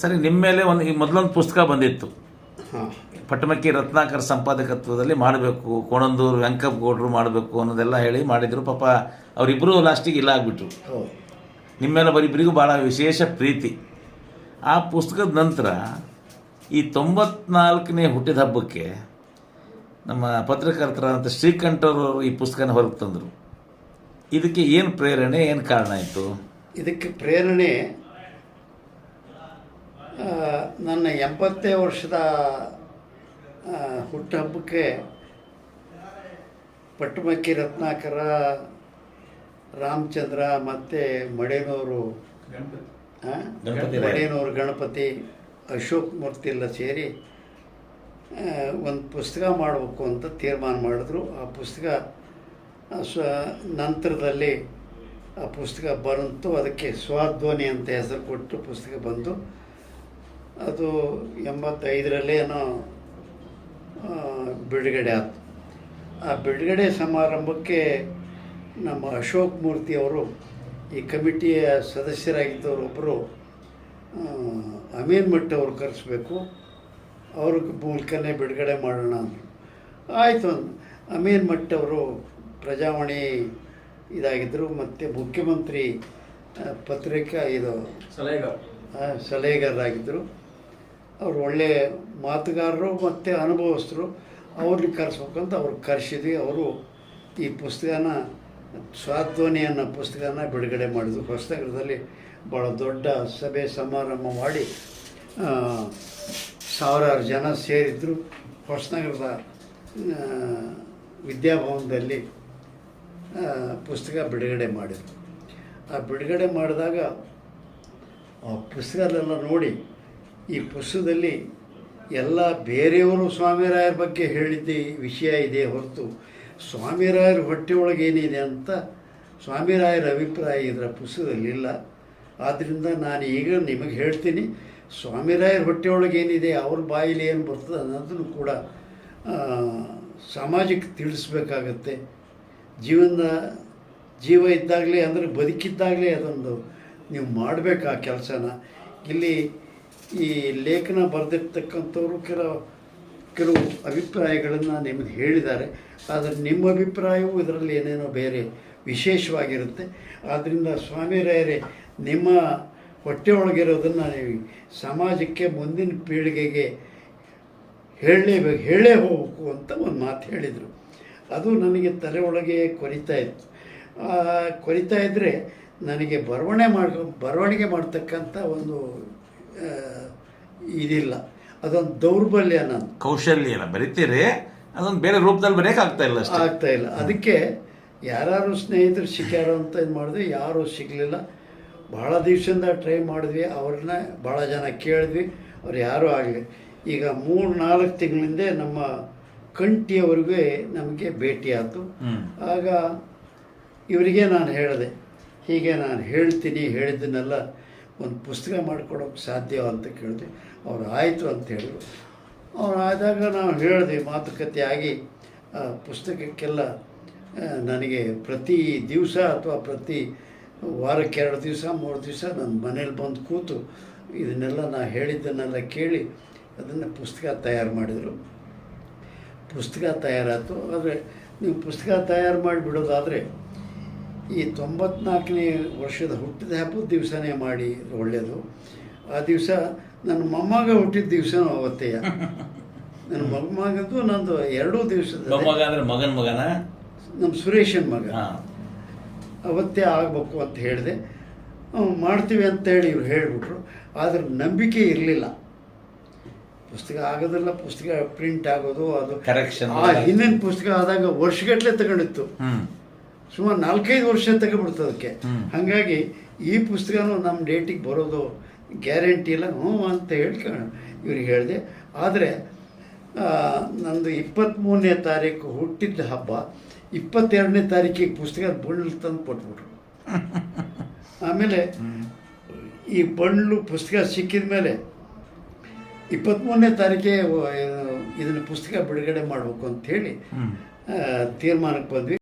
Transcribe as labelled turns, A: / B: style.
A: ಸರಿ ನಿಮ್ಮ ಮೇಲೆ ಒಂದು ಈ ಮೊದಲೊಂದು ಪುಸ್ತಕ ಬಂದಿತ್ತು. ಪಟ್ಟಮಕ್ಕಿ ರತ್ನಾಕರ್ ಸಂಪಾದಕತ್ವದಲ್ಲಿ ಮಾಡಬೇಕು ಕೋಣಂದೂರು ವೆಂಕಪ್ಪಗೌಡರು ಮಾಡಬೇಕು ಅನ್ನೋದೆಲ್ಲ ಹೇಳಿ ಮಾಡಿದರು. ಪಾಪ ಅವರಿಬ್ಬರು ಲಾಸ್ಟಿಗೆ ಇಲ್ಲ ಆಗಿಬಿಟ್ರು. ನಿಮ್ಮ ಮೇಲೆ ಅವರಿಬ್ಬರಿಗೂ ಭಾಳ ವಿಶೇಷ ಪ್ರೀತಿ. ಆ ಪುಸ್ತಕದ ನಂತರ ಈ ತೊಂಬತ್ನಾಲ್ಕನೇ ಹುಟ್ಟಿದ ಹಬ್ಬಕ್ಕೆ ನಮ್ಮ ಪತ್ರಕರ್ತರಾದಂಥ ಶ್ರೀಕಂಠರವರು ಈ ಪುಸ್ತಕನ ಹೊರಗೆ ತಂದರು. ಇದಕ್ಕೆ ಏನು ಪ್ರೇರಣೆ ಏನು ಕಾರಣ ಆಯಿತು?
B: ಇದಕ್ಕೆ ಪ್ರೇರಣೆ ನನ್ನ ಎಂಬತ್ತೇ ವರ್ಷದ ಹುಟ್ಟುಹಬ್ಬಕ್ಕೆ ಪಟ್ಟಮಕ್ಕಿ ರತ್ನಾಕರ ರಾಮಚಂದ್ರ ಮತ್ತು ಮಡೇನೂರು. ಮಡೇನೂರು ಗಣಪತಿ ಅಶೋಕ್ ಮೂರ್ತಿ ಎಲ್ಲ ಸೇರಿ ಒಂದು ಪುಸ್ತಕ ಮಾಡಬೇಕು ಅಂತ ತೀರ್ಮಾನ ಮಾಡಿದ್ರು. ಆ ಪುಸ್ತಕ ಸ್ವ ನಂತರದಲ್ಲಿ ಆ ಪುಸ್ತಕ ಬಂತು. ಅದಕ್ಕೆ ಸ್ವಾಧ್ವನಿ ಅಂತ ಹೆಸರು ಕೊಟ್ಟು ಪುಸ್ತಕ ಬಂತು. ಅದು ಎಂಬತ್ತೈದರಲ್ಲಿ ಏನೋ ಬಿಡುಗಡೆ ಆಯಿತು. ಆ ಬಿಡುಗಡೆ ಸಮಾರಂಭಕ್ಕೆ ನಮ್ಮ ಅಶೋಕ್ ಮೂರ್ತಿ ಅವರು ಈ ಕಮಿಟಿಯ ಸದಸ್ಯರಾಗಿದ್ದವರು ಒಬ್ಬರು ಅಮೀನ್ ಮಟ್ಟಿ ಅವ್ರು ಕರೆಸ್ಬೇಕು ಅವ್ರ ಮೂಲಕನೇ ಬಿಡುಗಡೆ ಮಾಡೋಣ ಅಂದರು. ಆಯಿತು. ಅಮೀನ್ ಮಟ್ಟಿ ಅವರು ಪ್ರಜಾವಾಣಿ ಇದಾಗಿದ್ದರು ಮತ್ತು ಮುಖ್ಯಮಂತ್ರಿ ಪತ್ರಿಕಾ ಇದು ಸಲಹೆಗಾರ. ಸಲಹೆಗಾರರಾಗಿದ್ದರು ಅವರು ಒಳ್ಳೆ ಮಾತುಗಾರರು ಮತ್ತು ಅನುಭವಸ್ಥರು ಅವ್ರನ್ನ ಕರೆಸ್ಬೇಕಂತ ಅವ್ರು ಕರೆಸಿದ್ವಿ ಅವರು ಈ ಪುಸ್ತಕನ ಸ್ವಾಧ್ವನಿ ಅನ್ನೋ ಪುಸ್ತಕನ ಬಿಡುಗಡೆ ಮಾಡಿದ್ರು. ಹೊಸನಗರದಲ್ಲಿ ಭಾಳ ದೊಡ್ಡ ಸಭೆ ಸಮಾರಂಭ ಮಾಡಿ ಸಾವಿರಾರು ಜನ ಸೇರಿದ್ರು. ಹೊಸನಗರದ ವಿದ್ಯಾಭವನದಲ್ಲಿ ಪುಸ್ತಕ ಬಿಡುಗಡೆ ಮಾಡಿದರು. ಆ ಬಿಡುಗಡೆ ಮಾಡಿದಾಗ ಆ ಪುಸ್ತಕದೆಲ್ಲ ನೋಡಿ ಈ ಪುಸ್ತಕದಲ್ಲಿ ಎಲ್ಲ ಬೇರೆಯವರು ಸ್ವಾಮಿರಾಯರ ಬಗ್ಗೆ ಹೇಳಿದ್ದ ವಿಷಯ ಇದೆ ಹೊರತು ಸ್ವಾಮಿರಾಯರ ಹೊಟ್ಟೆ ಒಳಗೇನಿದೆ ಅಂತ ಸ್ವಾಮಿರಾಯರ ಅಭಿಪ್ರಾಯ ಇದರ ಪುಸ್ತಕದಲ್ಲಿಲ್ಲ ಆದ್ದರಿಂದ ನಾನು ಈಗ ನಿಮಗೆ ಹೇಳ್ತೀನಿ, ಸ್ವಾಮಿರಾಯರ ಹೊಟ್ಟೆ ಒಳಗೆ ಏನಿದೆ, ಅವ್ರ ಬಾಯಲ್ಲಿ ಏನು ಬರ್ತದೆ ಅನ್ನೋದನ್ನು ಕೂಡ ಸಮಾಜಕ್ಕೆ ತಿಳಿಸ್ಬೇಕಾಗತ್ತೆ. ಜೀವನ, ಜೀವ ಇದ್ದಾಗಲೇ ಅಂದರೆ ಬದುಕಿದ್ದಾಗಲೇ ಅದೊಂದು ನೀವು ಮಾಡಬೇಕು ಆ ಕೆಲಸನ. ಇಲ್ಲಿ ಈ ಲೇಖನ ಬರೆದಿರ್ತಕ್ಕಂಥವ್ರು ಕೆಲವು ಕೆಲವು ಅಭಿಪ್ರಾಯಗಳನ್ನು ನಿಮಗೆ ಹೇಳಿದ್ದಾರೆ. ಆದರೆ ನಿಮ್ಮ ಅಭಿಪ್ರಾಯವು ಇದರಲ್ಲಿ ಏನೇನೋ ಬೇರೆ ವಿಶೇಷವಾಗಿರುತ್ತೆ. ಆದ್ದರಿಂದ ಸ್ವಾಮಿರಾಯರೇ, ನಿಮ್ಮ ಹೊಟ್ಟೆ ಒಳಗಿರೋದನ್ನು ನೀವು ಸಮಾಜಕ್ಕೆ ಮುಂದಿನ ಪೀಳಿಗೆಗೆ ಹೇಳಲೇಬೇಕು ಹೇಳೇ ಹೋಗಬೇಕು ಅಂತ ಒಂದು ಮಾತು ಹೇಳಿದರು. ಅದು ನನಗೆ ತಲೆ ಒಳಗೆ ಕೊರಿತಾ ಇತ್ತು. ಕೊರಿತಾ ಇದ್ದರೆ ನನಗೆ ಬರವಣೆ ಮಾಡ, ಬರವಣಿಗೆ ಮಾಡ್ತಕ್ಕಂಥ ಒಂದು ಇದಿಲ್ಲ. ಅದೊಂದು ದೌರ್ಬಲ್ಯ ನಾನು.
A: ಕೌಶಲ್ಯ ಇಲ್ಲ ಬರಿತೀರಿ ಅದೊಂದು ಬೇರೆ ರೂಪದಲ್ಲಿ ಬರೆಯೋಕ್ಕಾಗ್ತಾ ಇಲ್ಲ
B: ಆಗ್ತಾ ಇಲ್ಲ. ಅದಕ್ಕೆ ಯಾರು ಸ್ನೇಹಿತರು ಸಿಕ್ಕ್ಯಾರ ಅಂತ ಇದು ಮಾಡಿದ್ವಿ. ಯಾರೂ ಸಿಗಲಿಲ್ಲ. ಭಾಳ ದಿವಸದಿಂದ ಟ್ರೈ ಮಾಡಿದ್ವಿ. ಅವ್ರನ್ನ ಭಾಳ ಜನ ಕೇಳಿದ್ವಿ. ಅವ್ರು ಯಾರೂ ಆಗಲಿ. ಈಗ ಮೂರು ನಾಲ್ಕು ತಿಂಗಳಿಂದ ನಮ್ಮ ಕಂಠಿಯವ್ರಿಗೆ ನಮಗೆ ಭೇಟಿ ಆಯಿತು ಆಗ ಇವರಿಗೆ ನಾನು ಹೇಳಿದೆ ಹೀಗೆ ನಾನು ಹೇಳ್ತೀನಿ ಹೇಳಿದ್ದನ್ನೆಲ್ಲ ಒಂದು ಪುಸ್ತಕ ಮಾಡಿಕೊಡೋಕ್ಕೆ ಸಾಧ್ಯ ಅಂತ ಕೇಳಿದೆ. ಅವ್ರು ಆಯಿತು ಅಂತ ಹೇಳಿದರು. ಅವ್ರು ಆದಾಗ ನಾವು ಹೇಳಿದೆ, ಮಾತುಕತೆ ಆಗಿ, ಆ, ಪುಸ್ತಕಕ್ಕೆಲ್ಲ ನನಗೆ ಪ್ರತಿ ದಿವಸ ಅಥವಾ ಪ್ರತಿ ವಾರಕ್ಕೆ ಎರಡು ದಿವಸ, ಮೂರು ದಿವಸ ನನ್ನ ಮನೇಲಿ ಬಂದು ಕೂತು ಇದನ್ನೆಲ್ಲ ನಾ ಹೇಳಿದ್ದನ್ನೆಲ್ಲ ಕೇಳಿ ಅದನ್ನು ಪುಸ್ತಕ ತಯಾರು ಮಾಡಿದರು. ಪುಸ್ತಕ ತಯಾರಾಯಿತು. ಆದರೆ ನೀವು ಪುಸ್ತಕ ತಯಾರು ಮಾಡಿಬಿಡೋದಾದರೆ ಈ ತೊಂಬತ್ನಾಲ್ಕನೇ ವರ್ಷದ ಹುಟ್ಟಿದ ಹಬ್ಬದ ದಿವಸನೇ ಮಾಡಿ ಒಳ್ಳೆಯದು ಆ ದಿವಸ ನನ್ನ ಮೊಮ್ಮಗ ಹುಟ್ಟಿದ ದಿವಸ ಅವತ್ತೆಯ ನನ್ನ ಮೊಮ್ಮಗದ್ದು ನಂದು ಎರಡೂ ದಿವಸದ
A: ಮೊಮ್ಮಗ ಅಂದ್ರೆ ಮಗನ ಮಗನ?
B: ನಮ್ಮ ಸುರೇಶನ್ ಮಗ. ಅವತ್ತೇ ಆಗಬೇಕು ಅಂತ ಹೇಳಿದೆ. ಮಾಡ್ತೀವಿ ಅಂತ ಹೇಳಿ ಇವ್ರು ಹೇಳಿಬಿಟ್ರು. ಆದರೆ ನಂಬಿಕೆ ಇರಲಿಲ್ಲ. ಪುಸ್ತಕ ಆಗೋದಿಲ್ಲ ಪುಸ್ತಕ ಪ್ರಿಂಟ್ ಆಗೋದು ಅದು
A: ಕರೆಕ್ಷನ್
B: ಆ ಹಿಂದಿನ ಪುಸ್ತಕ ಆದಾಗ ವರ್ಷಗಟ್ಟಲೆ ತಗೊಂಡಿತ್ತು. ಸುಮಾರು ನಾಲ್ಕೈದು ವರ್ಷ ತೆಗೆಬಿಡ್ತು ಅದಕ್ಕೆ. ಹಾಗಾಗಿ ಈ ಪುಸ್ತಕನೂ ನಮ್ಮ ಡೇಟಿಗೆ ಬರೋದು ಗ್ಯಾರಂಟಿ ಇಲ್ಲ. ಹ್ಞೂ ಅಂತ ಹೇಳ್ಕೊಂಡು ಇವ್ರಿಗೆ ಹೇಳಿದೆ. ಆದರೆ ನಂದು ಇಪ್ಪತ್ತ್ಮೂರನೇ ತಾರೀಕು ಹುಟ್ಟಿದ್ದ ಹಬ್ಬ ಇಪ್ಪತ್ತೆರಡನೇ ತಾರೀಕಿಗೆ ಪುಸ್ತಕ ಬಳ್ಳು ತಂದು ಕೊಟ್ಬಿಟ್ರು. ಆಮೇಲೆ ಈ ಬಣ್ಣಲು ಪುಸ್ತಕ ಸಿಕ್ಕಿದ ಮೇಲೆ ಇಪ್ಪತ್ತ್ಮೂರನೇ ತಾರೀಕೆ ಇದನ್ನು ಪುಸ್ತಕ ಬಿಡುಗಡೆ ಮಾಡಬೇಕು ಅಂತ ಹೇಳಿ ತೀರ್ಮಾನಕ್ಕೆ ಬಂದ್ವಿ.